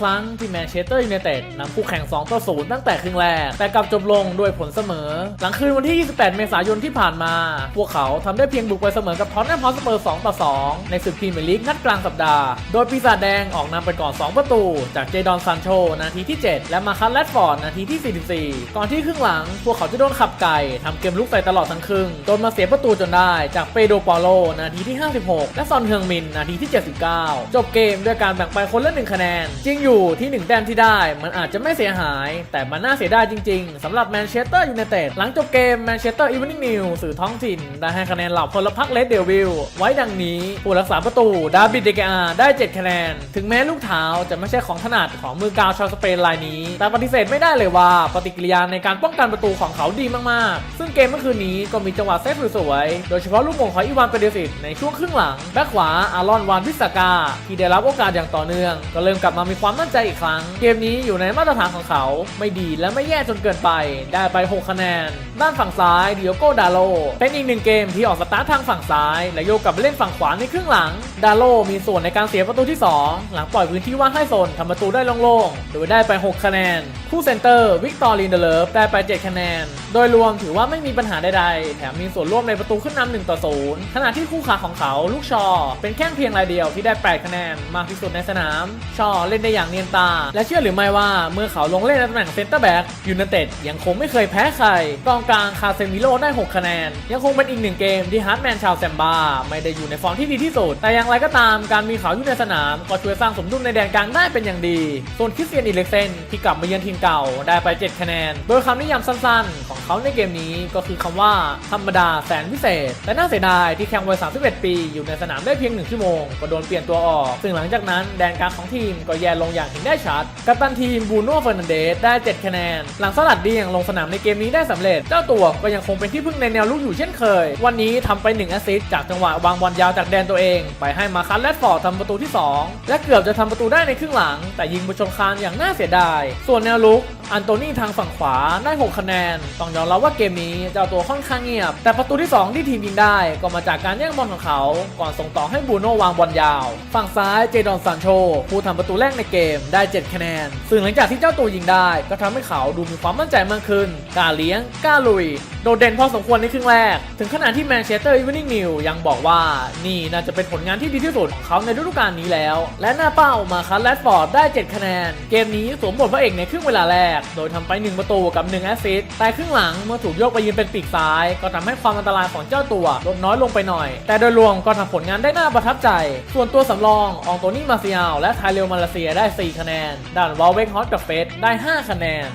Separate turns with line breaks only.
ครั้งที่แมนเชสเตอร์ยูไนเต็ดนำคู่แข่ง2ต่อ0ตั้งแต่ครึ่งแรก แต่กลับจบลงด้วยผลเสมอ หลังคืนวันที่ 28 เมษายนที่ผ่านมา พวกเขาทำได้เพียงบุกไปเสมอกับท็อตแนมฮอสเปอร์2ต่อ2ในศึกพรีเมียร์ลีกนัดกลางสัปดาห์ โดยปีศาจแดงออกนำไปก่อน 2 ประตู จากเจดอนซานโชนาทีที่ 7 และมาคัสแรดฟอร์ดนาทีที่ 44 ก่อนที่ครึ่งหลัง พวกเขาจะโดนขับไก่ทำเกมลุกใส่ตลอดทั้งครึ่งจนมาเสียประตูจนได้ จากเปโดปาโลนาทีที่ 56 และซอนเฮืองมินนาทีที่ 79 จบเกมด้วยการแบ่งไปคนละหนึ่งคะแนนจริงอยู่ที่1แต้มที่ได้ มันอาจจะไม่เสียหาย แต่มันน่าเสียดายจริงๆสำหรับแมนเชสเตอร์ยูไนเต็ดหลังจบเกมแมนเชสเตอร์อีเวนิ่งนิวสื่อท้องถิ่น ได้ให้คะแนนเหล่าพลพรรคเลดเดวิลไว้ดังนี้ ผู้รักษาประตูดาบิดเดกอาได้ 7 คะแนน ถึงแม้ลูกเท้าจะไม่ใช่ของถนัดของมือกาวชาวสเปนรายนี้ แต่ปฏิเสธไม่ได้เลยว่าปฏิกิริยาในการป้องกันประตูของเขาดีมากๆ ซึ่งเกมเมื่อคืนนี้ก็มีจังหวะเซฟสวยๆโดยเฉพาะลูกมงของอีวานเปเดสิตในช่วงครึ่งหลังแบ็คขวาอารอนวานพิสกาที่ได้รับโอกาสอย่างต่อเนื่อง ก็เริ่มกลับมามีความมั่นใจอีกครั้ง เกมนี้อยู่ในมาตรฐานของเขา ไม่ดีและไม่แย่จนเกินไป ได้ไป 6 คะแนน ด้านฝั่งซ้ายดิโอโกดาโล เป็นอีกหนึ่งเกมที่ออกสตาร์ททางฝั่งซ้าย และโยกกลับไปเล่นฝั่งขวาในครึ่งหลัง ดาโลมีส่วนในการเสียประตูที่ 2 หลังปล่อยพื้นที่ว่างให้โซนทำประตูได้โล่งๆ โดยได้ไป 6 คะแนน คู่เซนเตอร์วิกตอรีนเดเลฟได้ไป 7 คะแนน โดยรวมถือว่าไม่มีปัญหาใดๆ แถมมีส่วนร่วมในประตูขึ้นนำ1ต่อ0ขณะที่คู่ขาของเขาลูกชอ เป็นแค่เพียงรายเดียวที่ได้ 8 คะแนนมากที่สุดในสนาม ชอเล่นได้อย่างเนียนตา และเชื่อหรือไม่ว่าเมื่อเขาลงเล่นในตำแหน่งเซนเตอร์แบ็กยูไนเต็ดยังคงไม่เคยแพ้ใครกองกลางคาเซมิโลได้ 6 คะแนน ยังคงเป็นอีกหนึ่งเกมที่ฮาร์ดแมนชาวแซมบาไม่ได้อยู่ในฟอร์มที่ดีที่สุด แต่อย่างไรก็ตามการมีเขาอยู่ในสนาม ก็ช่วยสร้างสมดุลในแดนกลางได้เป็นอย่างดี ส่วนคริสเตียนอิเล็กเซนที่กลับมาเยือนทีมเก่าได้ไป 7 คะแนน โดยคำนิยามสั้นๆ ของเขาในเกมนี้ก็คือคำว่าธรรมดาแสนวิเศษ แต่น่าเสียดายที่แข่งวัย 31 ปี อยู่ในสนามได้เพียง 1 ชั่วโมง ก็โดนเปลี่ยนตัวออก ซึ่งหลังจากนั้นแดนกลางของทีมก็แย่ลงอย่างเห็นได้ชัด กัปตันทีมบูโน่เฟอร์นันเดสได้ 7 คะแนน หลังสลัดดีอย่างลงสนามในเกมนี้ได้สำเร็จ เจ้าตัวก็ยังคงเป็นที่พึ่งในแนวลุกอยู่เช่นเคย วันนี้ทำไป1แอสซิสต์จากจังหวะวางบอลยาวจากแดนตัวเอง ไปให้มาคัสแลดฟอร์ดทำประตูที่ 2 และเกือบจะทำประตูได้ในครึ่งหลัง แต่ยิงไปชนคานอย่างน่าเสียดาย ส่วนแนวลุก อันโตนี่ทางฝั่งขวาได้6คะแนน ต้องยอมรับว่าเกมนี้เจ้าตัวค่อนข้างเงียบ แต่ประตูที่ 2 ที่ทีมยิงได้ก็มาจากการแย่งบอลของเขา ก่อนส่งต่อให้บูโน่วางบอลยาว ฝั่งซ้ายเจดอนซานโช ผู้ทำประตูแรกในเกมได้ 7 คะแนน ซึ่งหลังจากที่เจ้าตัวยิงได้ ก็ทำให้เขาดูมีความมั่นใจมากขึ้นกล้าเลี้ยงกล้าลุย โดดเด่นพอสมควรในครึ่งแรก ถึงขนาดที่แมนเชสเตอร์อีเวนิ่งนิวยังบอกว่านี่น่าจะเป็นผลงานที่ดีที่สุดของเขาในฤดูกาลนี้แล้ว และหน้าเป้ามาคัสแรดฟอร์ดได้ 7 คะแนน เกมนี้สวมบทพระเอกในครึ่งเวลาแรกโดยทำไป 1 ประตูกับ 1 แอสซิสต์แต่ครึ่งหลังเมื่อถูกโยกไปยืนเป็นปีกซ้าย ก็ทำให้ความอันตรายของเจ้าตัวลดน้อยลงไปหน่อย แต่โดยรวมก็ทำผลงานได้น่าประทับใจ ส่วนตัวสำรองอองโตนี่มาเซียลและไทเรลมาเลเซียได้ 4 คะแนน ด้านวอลเวกฮอตกับเฟสได้ 5 คะแนน